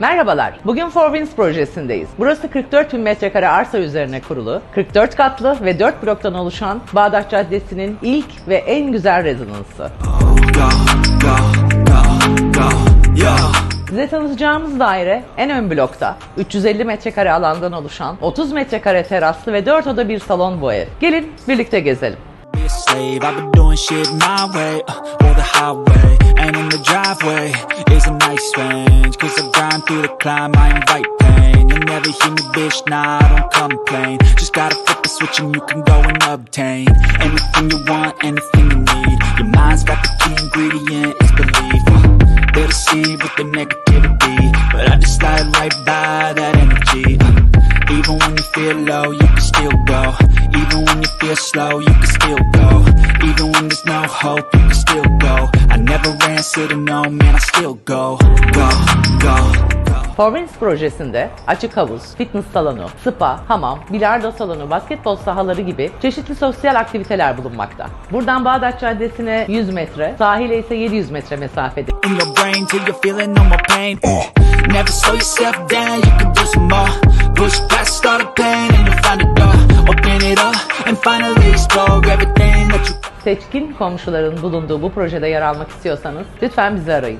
Merhabalar. Bugün Four Winds projesindeyiz. Burası 44 bin metrekare arsa üzerine kurulu, 44 katlı ve 4 bloktan oluşan Bağdat Caddesi'nin ilk ve en güzel rezidansı. Size tanıtacağımız daire en ön blokta 350 metrekare alandan oluşan 30 metrekare teraslı ve 4 oda bir salon bu ev. Gelin birlikte gezelim. Slave, I've been doing shit my way, uh, or the highway. And in the driveway The climb, I invite pain. You'll never hear me, bitch, nah, I don't complain. Just gotta flip the switch and you can go and obtain anything you want, anything you need. Your mind's got the key ingredient, it's belief. Uh, they'll deceive with the negativity, but I just slide right by that energy. Uh, even when you feel low, you can still go. Even when you feel slow, you can still go. Even when there's no hope, you can still go. I never answer to no, man, I still go. Go, go, Winds projesinde açık havuz, fitness salonu, spa, hamam, bilardo salonu, basketbol sahaları gibi çeşitli sosyal aktiviteler bulunmakta. Buradan Bağdat Caddesi'ne 100 metre, sahile ise 700 metre mesafede. In your brain till you're feeling no more pain. Never slow yourself down, you can do some more. Push past all the pain and you'll find a door. Open it up and finally explore everything that you Seçkin komşuların bulunduğu bu projede yer almak istiyorsanız lütfen bizi arayın.